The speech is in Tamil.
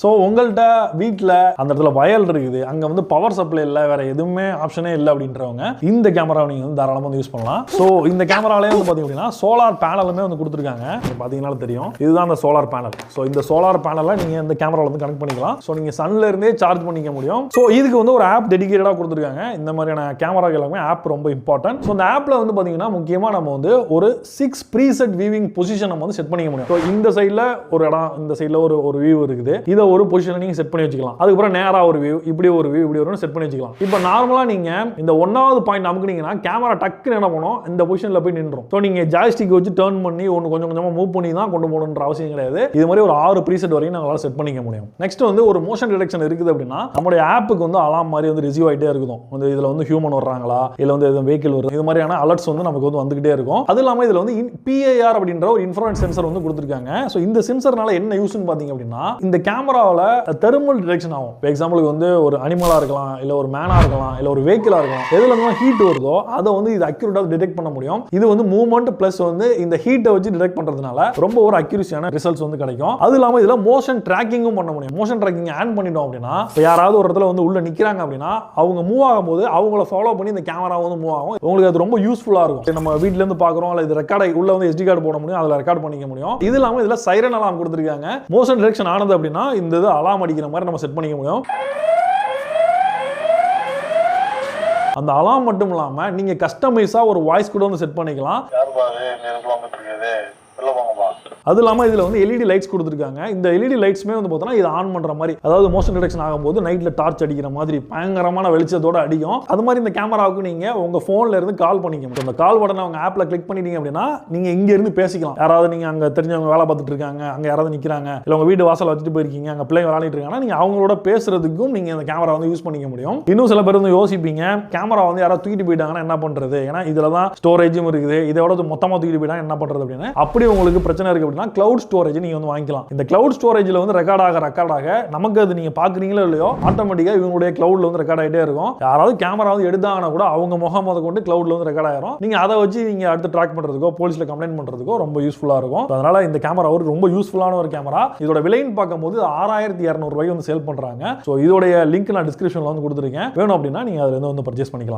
ஸோ உங்கள்கிட்ட வீட்டில் அந்த இடத்துல வயல் இருக்குது. அங்கே வந்து பவர் சப்ளை இல்லை வேற எதுவுமே ஆப்ஷனே இல்லை அப்படின்றவங்க இந்த கேமராவை நீங்கள் வந்து தாராளமாக வந்து யூஸ் பண்ணலாம். ஸோ இந்த கேமராலே வந்து பார்த்தீங்க அப்படின்னா சோலார் பேனலுமே வந்து கொடுத்துருக்காங்க. பார்த்தீங்கன்னா தெரியும். இதுதான் அந்த சோலார் பேனல் ஸோ இந்த சோலார் பேனலை நீங்கள் இந்த கேமராவில் வந்து கனெக்ட் பண்ணிக்கலாம். ஸோ நீங்கள் சன்ல இருந்தே சார்ஜ் பண்ணிக்க முடியும். ஸோ இதுக்கு வந்து ஒரு ஆப் டெடிகேட்டடாக கொடுத்துருக்காங்க. இந்த மாதிரியான கேமரா எல்லாமே ஆப் ரொம்ப இம்பார்ட்டன்ட் ஸோ இந்த ஆப்பில் வந்து பார்த்தீங்கன்னா முக்கியமாக நம்ம வந்து ஒரு சிக்ஸ் ப்ரீசெட் வியூவிங் பொசிஷன் நம்ம வந்து செட் பண்ணிக்க முடியும். ஸோ இந்த சைடில் ஒரு இடம் இந்த சைடில் ஒரு ஒரு வியூ இருக்குது. இதை ஒரு பொசிஷனை நீங்கள் செட் பண்ணி வச்சுக்கலாம். அதுக்கப்புறம் நேராக ஒரு வியூ இப்படி ஒரு வியூ இப்படி ஒரு செட் பண்ணி வச்சுக்கலாம். இப்போ நார்மலாக நீங்கள் இந்த ஒன்றாவது பாயிண்ட் அமுக்குனீங்கன்னா கேமரா டக்குன்னு என்ன பண்ணும்? இந்த பொசிஷனில் போய் நின்றோம் ஸோ நீங்கள் ஜாய்ஸ்டிக் வச்சு டேர்ன் பண்ணி ஒன்று கொஞ்சம் கொஞ்சமாக மூவ் பண்ணி தான் கொண்டு போகணுன்ற அவசியம் கிடையாது. இது மாதிரி ஒரு ஆறு ப்ரீசெட் வரையும் நம்மளால செட் பண்ணிக்க முடியும். நெக்ஸ்ட் வந்து ஒரு மோஷன் டிடெக்ஷன் இருக்குது அப்படின்னா நம்மளுடைய ஆப்புக்கு வந்து அலாம் மாதிரி வந்து ரிசீவ் ஆகிட்டே இருக்கும் வந்து இதில் வந்து ஹியூமன் வர்றாங்களா? இல்லை வந்து எதுவும் வெஹிக்கிள் வருது? இது மாதிரியான அலர்ட்ஸ் வந்து நமக்கு வந்து வந்துகிட்டே இருக்கும். அது இல்லாமல் இதில் வந்து பிஏஆர் அப்படின்ற ஒரு இன்ஃப்ராரெட் சென்சர் வந்து கொடுத்துருக்காங்க. ஸோ இந்த சென்சர்னால என்ன யூஸ்னு பார்த்தீங்க அப்படின்னா இந்த கேமரா கேமராவில் தெர்மல் டிடெக்ஷன் ஆகும். இப்போ எக்ஸாம்பிளுக்கு வந்து ஒரு அனிமலாக இருக்கலாம் இல்லை ஒரு மேனாக இருக்கலாம் இல்லை ஒரு வெஹிக்கிளாக இருக்கலாம். எதுல இருந்தாலும் ஹீட் வருதோ அதை வந்து இது அக்யூரேட்டாக டிடெக்ட் பண்ண முடியும். இது வந்து மூவ்மெண்ட் ப்ளஸ் வந்து இந்த ஹீட்டை வச்சு டிடெக்ட் பண்ணுறதுனால ரொம்ப ஒரு அக்யூரிசியான ரிசல்ட்ஸ் வந்து கிடைக்கும். அது இல்லாமல் இதில் மோஷன் ட்ராக்கிங்கும் பண்ண முடியும். மோஷன் ட்ராக்கிங் ஆன் பண்ணிட்டோம் அப்படின்னா இப்போ யாராவது ஒரு இடத்துல வந்து உள்ள நிற்கிறாங்க அப்படின்னா அவங்க மூவ் ஆகும்போது அவங்கள ஃபாலோ பண்ணி இந்த கேமரா வந்து மூவ் ஆகும். உங்களுக்கு அது ரொம்ப யூஸ்ஃபுல்லாக இருக்கும். நம்ம வீட்டிலேருந்து பார்க்குறோம் இல்லை இது ரெக்கார்ட் உள்ள வந்து எஸ்டி கார்டு போட முடியும் அதில் ரெக்கார்ட் பண்ணிக்க முடியும். இது இல்லாமல் இதில் சைரன் அலாம் கொடுத்துருக்காங்க. மோஷன் டிரெக்ஷன் ஆனது அப்படின்னா இந்த இது அலாம் அடிக்கிற மாதிரி நம்ம செட் பண்ணிக்க முடியும். அந்த அலாம் மட்டும் இல்லாமல் நீங்கள் கஸ்டமைஸாக ஒரு வாய்ஸ் கூட வந்து செட் பண்ணிக்கலாம். அது இல்லாமல் இதில் வந்து எல்இடி லைட்ஸ் கொடுத்துருக்காங்க. இந்த எல்இடி லைட்ஸ்மே வந்து பார்த்தோன்னா இது ஆன் பண்ணுற மாதிரி அதாவது மோஷன் டிடெக்ஷன் ஆகும்போது நைட்டில் டார்ச் அடிக்கிற மாதிரி பயங்கரமான வெளிச்சத்தோட அடிக்கும். அது மாதிரி இந்த கேமராவுக்கு நீங்கள் உங்கள் ஃபோனில் இருந்து கால் பண்ணிக்க முடியும். இந்த கால் பட்டனை அவங்க ஆப்பில் கிளிக் பண்ணிட்டீங்க அப்படின்னா நீங்கள் இங்கேருந்து பேசிக்கலாம். யாராவது நீங்கள் அங்கே தெரிஞ்சவங்க வேலை பார்த்துட்டு இருக்காங்க அங்கே யாராவது நிற்கிறாங்க இல்லை உங்கள் வீடு வாசல் வச்சுட்டு போயிருக்கீங்க அங்கே பிள்ளைங்க விளையாடிட்டு இருக்காங்கன்னா நீங்கள் அவங்களோட பேசுறதுக்கும் நீங்கள் இந்த கேமரா வந்து யூஸ் பண்ணிக்க முடியும். இன்னும் சில பேர் வந்து யோசிப்பீங்க கேமரா வந்து யாராவது தூக்கிட்டு போயிட்டாங்கன்னா என்ன பண்ணுறது ஏன்னா இதில் தான் ஸ்டோரேஜும் இருக்குது இதோட மொத்தமாக தூக்கிட்டு போயிட்டாங்க என்ன பண்ணுறது அப்படின்னு? அப்படி உங்களுக்கு பிரச்சனை இருக்கு அப்படின்னா கிளவுட் ஸ்டோரேஜ் நீங்கள் வந்து வாங்கிக்கலாம். இந்த கிளவுட் ஸ்டோரேஜில் வந்து ரெக்கார்ட் ஆக ரெக்கார்ட் ஆக நமக்கு அது நீங்கள் பார்க்குறீங்களோ இல்லையோ ஆட்டோமேட்டிக்காக இவங்களுடைய கிளவுட்ல வந்து ரெக்கார்ட் ஆகிட்டே இருக்கும். யாராவது கேமரா வந்து எடுத்தாங்கன்னா கூட அவங்க முகம் முத கொண்டு கிளவுட்ல வந்து ரெக்கார்ட் ஆயிரும். நீங்கள் அதை வச்சு நீங்கள் அடுத்து ட்ராக் பண்ணுறதுக்கோ போலீஸில் கம்ப்ளைண்ட் பண்ணுறதுக்கோ ரொம்ப யூஸ்ஃபுல்லாக இருக்கும். அதனால இந்த கேமரா ஒரு ரொம்ப யூஸ்ஃபுல்லான ஒரு கேமரா இதோட விலைன்னு பார்க்கும்போது ஆறாயிரத்தி இரநூறுபாய்க்கு வந்து சேல் பண்ணுறாங்க ஸோ இதோடைய லிங்க் நான் டிஸ்கிரிப்ஷனில் வந்து கொடுத்துருக்கேன். வேணும் அப்படின்னா நீங்கள் அதில் இருந்து வந்து பர்ச்சேஸ் பண்ணிக்கலாம்.